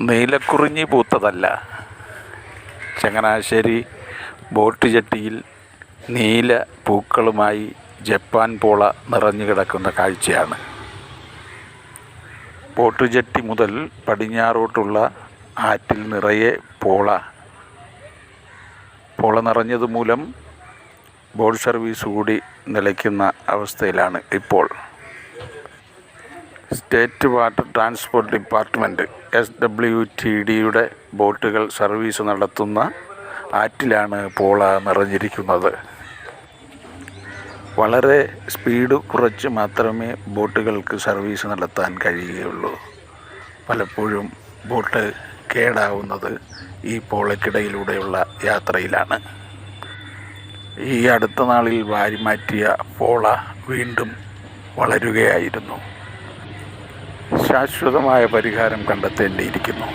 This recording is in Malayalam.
നീലക്കുറിഞ്ഞി പൂത്തതല്ല. ചങ്ങനാശ്ശേരി ബോട്ട് ജെട്ടിയിൽ നീല പൂക്കളുമായി ജപ്പാൻ പോള നിറഞ്ഞു കിടക്കുന്ന കാഴ്ചയാണ്. ബോട്ട് ജെട്ടി മുതൽ പടിഞ്ഞാറോട്ടുള്ള ആറ്റിൽ നിറയെ പോള. പോള നിറഞ്ഞത് മൂലം ബോട്ട് സർവീസ് കൂടി നിലയ്ക്കുന്ന അവസ്ഥയിലാണ് ഇപ്പോൾ. State water transport department S W T ഡിയുടെ ബോട്ടുകൾ സർവീസ് നടത്തുന്ന ആറ്റിലാണ് പോള നിറഞ്ഞിരിക്കുന്നത്. വളരെ സ്പീഡ് കുറച്ച് മാത്രമേ ബോട്ടുകൾക്ക് സർവീസ് നടത്താൻ കഴിയുകയുള്ളൂ. പലപ്പോഴും ബോട്ട് കേടാവുന്നത് ഈ പോളയ്ക്കിടയിലൂടെയുള്ള യാത്രയിലാണ്. ഈ അടുത്ത നാളിൽ വാരിമാറ്റിയ പോള വീണ്ടും വളരുകയായിരുന്നു. ശാശ്വതമായ പരിഹാരം കണ്ടെത്തേണ്ടിയിരിക്കുന്നു.